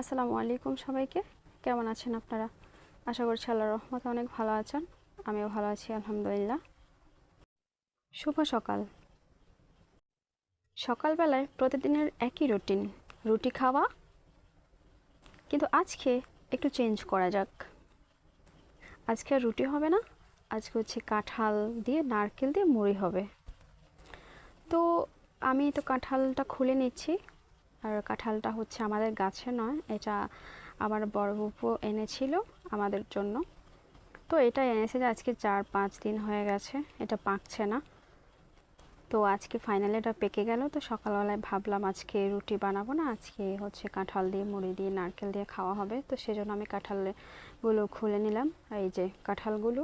আসসালামু আলাইকুম সবাইকে। কেমন আছেন আপনারা? আশা করছি আল্লাহ রহমতে অনেক ভালো আছেন। আমিও ভালো আছি, আলহামদুলিল্লাহ। শুভ সকাল। সকালবেলায় প্রতিদিনের একই রুটিন, রুটি খাওয়া। কিন্তু আজকে একটু চেঞ্জ করা যাক। আজকে আর রুটি হবে না, আজকে হচ্ছে কাঁঠাল দিয়ে নারকেল দিয়ে মুড়ি হবে। তো আমি তো কাঁঠালটা খুলে নিচ্ছি। আর কাঁঠালটা হচ্ছে আমাদের গাছে নয়, এটা আমার বড় বুপু এনেছিল আমাদের জন্য। তো এটা এনেছে যে আজকে চার পাঁচ দিন হয়ে গেছে, এটা পাকছে না। তো আজকে ফাইনালি এটা পেকে গেল, তো সকালবেলায় ভাবলাম আজকে রুটি বানাবো না, আজকে হচ্ছে কাঁঠাল দিয়ে, মুড়ি দিয়ে, নারকেল দিয়ে খাওয়া হবে। তো সেজন্য আমি কাঁঠালগুলো খুলে নিলাম, এই যে কাঁঠালগুলো।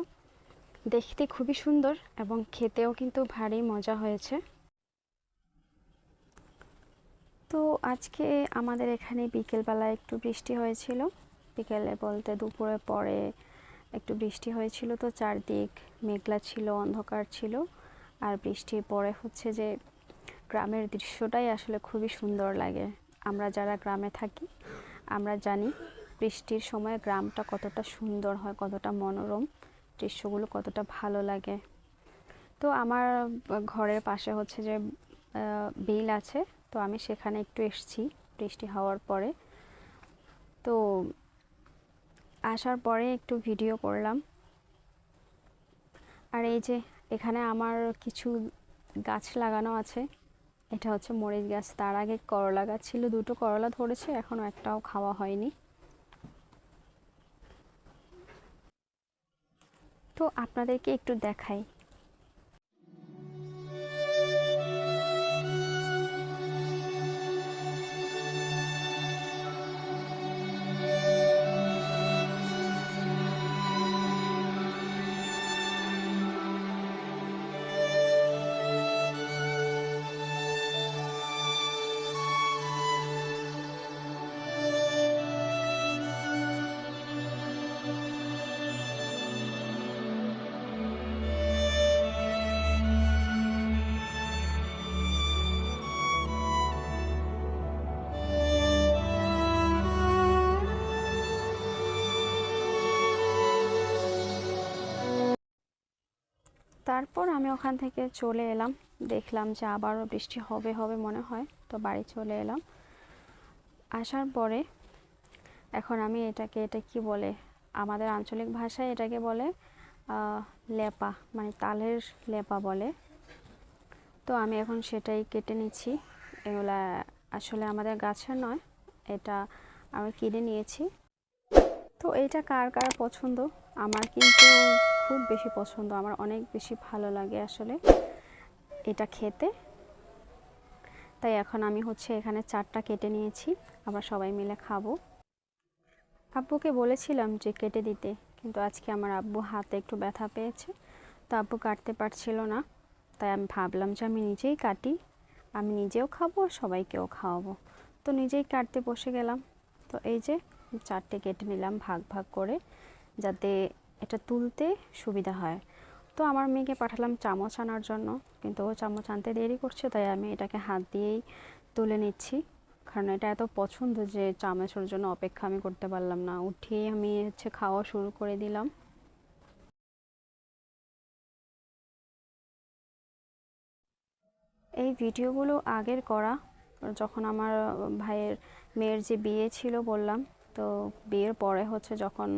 দেখতে খুবই সুন্দর এবং খেতেও কিন্তু ভারী মজা হয়েছে। তো আজকে আমাদের এখানে বিকেলবেলায় একটু বৃষ্টি হয়েছিল। বিকেলে বলতে দুপুরে পরে একটু বৃষ্টি হয়েছিল তো চারদিক মেঘলা ছিল, অন্ধকার ছিল। আর বৃষ্টির পরে হচ্ছে যে গ্রামের দৃশ্যটাই আসলে খুবই সুন্দর লাগে। আমরা যারা গ্রামে থাকি, আমরা জানি বৃষ্টির সময় গ্রামটা কতটা সুন্দর হয়, কতটা মনোরম, দৃশ্যগুলো কতটা ভালো লাগে। তো আমার ঘরের পাশে হচ্ছে যে বিল আছে। তো আমি সেখানে একটু এসছি, বৃষ্টি হওয়ার পরে। তো আসার পরে একটু ভিডিও করলাম। আর এই যে এখানে আমার কিছু গাছ লাগানো আছে, এটা হচ্ছে মরিচ গাছ। তার আগে করলা গাছ ছিল, দুটো করলা ধরেছে এখনও একটাও খাওয়া হয়নি। তো আপনাদেরকে একটু দেখাই তারপর আমি ওখান থেকে চলে এলাম। দেখলাম যে আবারও বৃষ্টি হবে হবে মনে হয়, তো বাড়ি চলে এলাম। আসার পরে এখন আমি এটাকে, এটা কি বলে, আমাদের আঞ্চলিক ভাষায় এটাকে বলে লেপা মানে তালের লেপা বলে। তো আমি এখন সেটাই কেটে নিচ্ছি। এগুলা আসলে আমাদের গাছের নয়, এটা আমি কিনে নিয়েছি। তো এইটা কার কার পছন্দ? আমার কিন্তু খুব বেশি পছন্দ, আমার অনেক বেশি ভালো লাগে আসলে এটা খেতে। তাই এখন আমি হচ্ছে এখানে চারটা কেটে নিয়েছি আমরা সবাই মিলে খাব। আব্বুকে বলেছিলাম যে কেটে দিতে, কিন্তু আজকে আমার আব্বু হাতে একটু ব্যথা পেয়েছে, তো আব্বু কাটতে পারছিল না। তাই আমি ভাবলাম যে আমি নিজেই কাটি, আমি নিজেও খাব আর সবাইকেও খাওয়াবো। তো নিজেই কাটতে বসে গেলাম। তো এই যে চারটে কেটে নিলাম ভাগ ভাগ করে, যাতে এটা তুলতে সুবিধা হয়। তো আমার মেয়েকে পাঠালাম চামচ আনার জন্য, কিন্তু ও চামচ আনতে দেরি করছে, তাই আমি এটাকে হাত দিয়েই তুলে নিচ্ছি। কারণ এটা এত পছন্দ যে চামচের জন্য অপেক্ষা আমি করতে পারলাম না। উঠিয়ে আমি হচ্ছে খাওয়া শুরু করে দিলাম। এই ভিডিওগুলো আগের করা, যখন আমার ভাইয়ের মেয়ের যে বিয়ে ছিল বললাম, তো বিয়ের পরে হচ্ছে যখন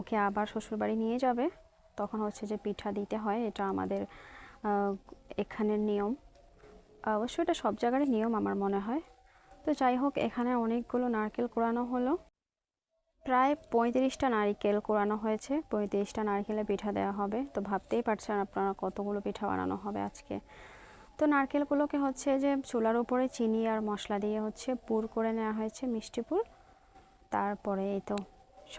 ওকে আবার শ্বশুরবাড়ি নিয়ে যাবে। তখন হচ্ছে যে পিঠা দিতে হয়, এটা আমাদের এখানের নিয়ম। অবশ্য এটা সব জায়গারই নিয়ম আমার মনে হয়। তো যাই হোক, এখানে অনেকগুলো নারকেল কোরানো হলো। প্রায় পঁয়ত্রিশটা নারিকেল কোরানো হয়েছে। পঁয়ত্রিশটা নারকেলে পিঠা দেওয়া হবে। তো ভাবতেই পারছেন আপনারা কতগুলো পিঠা বানানো হবে আজকে। তো নারকেলগুলোকে হচ্ছে যে চুলার উপরে চিনি আর মশলা দিয়ে হচ্ছে পুর করে নেওয়া হয়েছে মিষ্টি পুর। তারপরে এই তো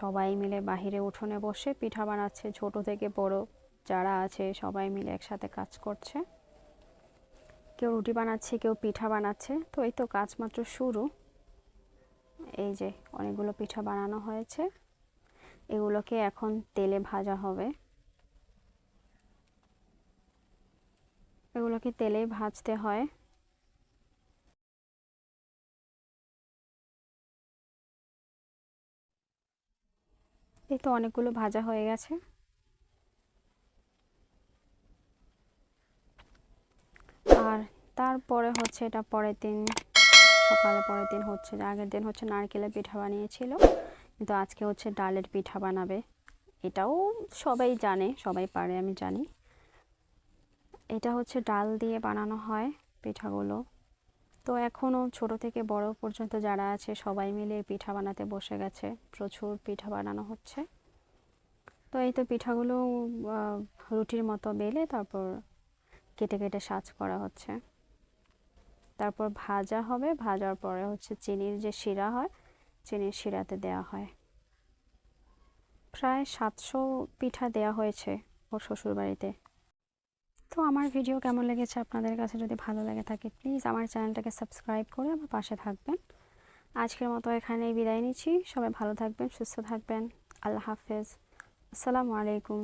সবাই মিলে বাহিরে উঠোনে বসে পিঠা বানাচ্ছে। ছোট থেকে বড় যারা আছে, সবাই মিলে একসাথে কাজ করছে। কেউ রুটি বানাচ্ছে, কেউ পিঠা বানাচ্ছে। তো এই তো কাজ মাত্র শুরু। এই যে অনেকগুলো পিঠা বানানো হয়েছে। এগুলোকে এখন তেলে ভাজা হবে। এগুলোকে তেলে ভাজতে হয়। এই তো অনেকগুলো ভাজা হয়ে গেছে। আর তারপরে হচ্ছে এটা পরের দিন, সকালে পরের দিন হচ্ছে, আগের দিন হচ্ছে নারকেলের পিঠা বানিয়েছিল, কিন্তু আজকে হচ্ছে ডালের পিঠা বানাবে। এটাও সবাই জানে, সবাই পারে, আমি জানি। এটা হচ্ছে ডাল দিয়ে বানানো হয় পিঠাগুলো। তো এখনও ছোট থেকে বড় পর্যন্ত যারা আছে, সবাই মিলে পিঠা বানাতে বসে গেছে। প্রচুর পিঠা বানানো হচ্ছে। তো এই তো পিঠাগুলো রুটির মতো বেলে তারপর কেটে কেটে সাজ করা হচ্ছে। তারপর ভাজা হবে, ভাজার পরে হচ্ছে চিনির যে শিরা হয়, চিনির শিরাতে দেওয়া হয়। প্রায় সাতশো পিঠা দেওয়া হয়েছে ওর শ্বশুরবাড়িতে। তো আমার ভিডিও কেমন লেগেছে আপনাদের কাছে যদি ভালো লাগে থাকে প্লিজ আমার চ্যানেলটাকে সাবস্ক্রাইব করে আমার পাশে থাকবেন। আজকের মতো এখানেই বিদায় নিচ্ছি। সবাই ভালো থাকবেন, সুস্থ থাকবেন। আল্লাহ হাফেজ। আসসালামু আলাইকুম।